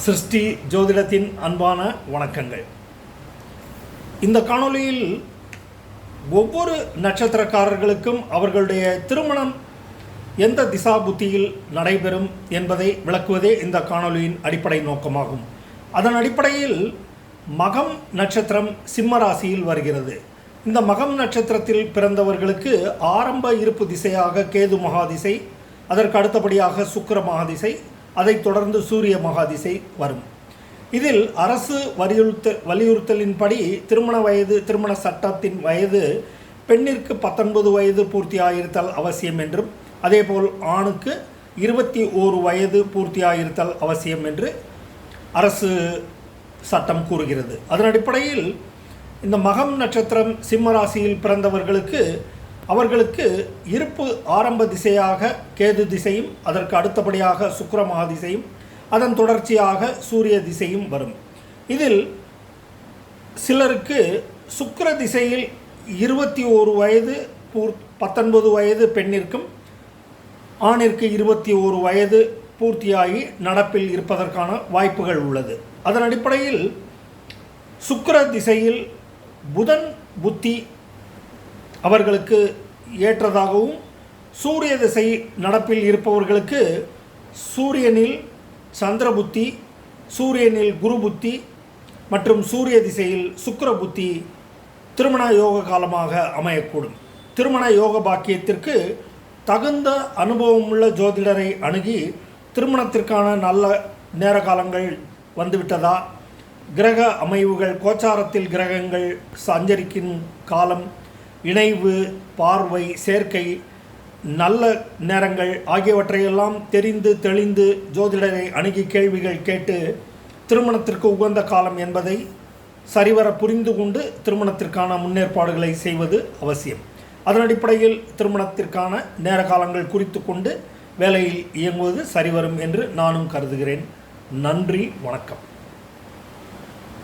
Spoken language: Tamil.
சிருஷ்டி ஜோதிடத்தின் அன்பான வணக்கங்கள். இந்த காணொளியில் ஒவ்வொரு நட்சத்திரக்காரர்களுக்கும் அவர்களுடைய திருமணம் எந்த திசா புத்தியில் நடைபெறும் என்பதை விளக்குவதே இந்த காணொளியின் அடிப்படை நோக்கமாகும். அதன் அடிப்படையில் மகம் நட்சத்திரம் சிம்ம ராசியில் வருகிறது. இந்த மகம் நட்சத்திரத்தில் பிறந்தவர்களுக்கு ஆரம்ப இருப்பு திசையாக கேது மகாதிசை அதற்கு அடுத்தபடியாக சுக்கர மகாதிசை அதைத் தொடர்ந்து சூரிய மகாதிசை வரும். இதில் அரசு வலியுறுத்த வலியுறுத்தலின்படி திருமண வயது திருமண சட்டத்தின் வயது பெண்ணிற்கு பத்தொன்பது வயது பூர்த்தியாயிருத்தல் அவசியம் என்றும் அதேபோல் ஆணுக்கு இருபத்தி ஓரு வயது பூர்த்தியாயிருத்தல் அவசியம் என்று அரசு சட்டம் கூறுகிறது. அதன் அடிப்படையில் இந்த மகம் நட்சத்திரம் சிம்ம ராசியில் பிறந்தவர்களுக்கு அவர்களுக்கு இருப்பு ஆரம்ப திசையாக கேது திசையும் அதற்கு அடுத்தபடியாக சுக்கிர மகாதிசையும் அதன் தொடர்ச்சியாக சூரிய திசையும் வரும். இதில் சிலருக்கு சுக்கர திசையில் இருபத்தி ஓரு வயது பூர் பத்தொன்பது வயது பெண்ணிற்கும் ஆணிற்கு இருபத்தி ஓரு வயது பூர்த்தியாகி நடப்பில் இருப்பதற்கான வாய்ப்புகள் உள்ளது. அதன் அடிப்படையில் சுக்கர திசையில் புதன் புத்தி அவர்களுக்கு ஏற்றதாகவும் சூரிய திசை நடப்பில் இருப்பவர்களுக்கு சூரியனில் சந்திர புத்தி சூரியனில் குரு புத்தி மற்றும் சூரிய திசையில் சுக்கர புத்தி திருமண யோக காலமாக அமையக்கூடும். திருமண யோக பாக்கியத்திற்கு தகுந்த அனுபவமுள்ள ஜோதிடரை அணுகி திருமணத்திற்கான நல்ல நேர காலங்கள் வந்துவிட்டதா? கிரக அமைவுகள் கோச்சாரத்தில் கிரகங்கள் சஞ்சரிக்கும் காலம் இணைவு பார்வை சேர்க்கை நல்ல நேரங்கள் ஆகியவற்றையெல்லாம் தெரிந்து தெளிந்து ஜோதிடரை அணுகி கேள்விகள் கேட்டு திருமணத்திற்கு உகந்த காலம் என்பதை சரிவர புரிந்து கொண்டு திருமணத்திற்கான முன்னேற்பாடுகளை செய்வது அவசியம். அதன் அடிப்படையில் திருமணத்திற்கான நேர காலங்கள் குறித்து கொண்டு வேலையில் இயங்குவது சரிவரும் என்று நானும் கருதுகிறேன். நன்றி வணக்கம்.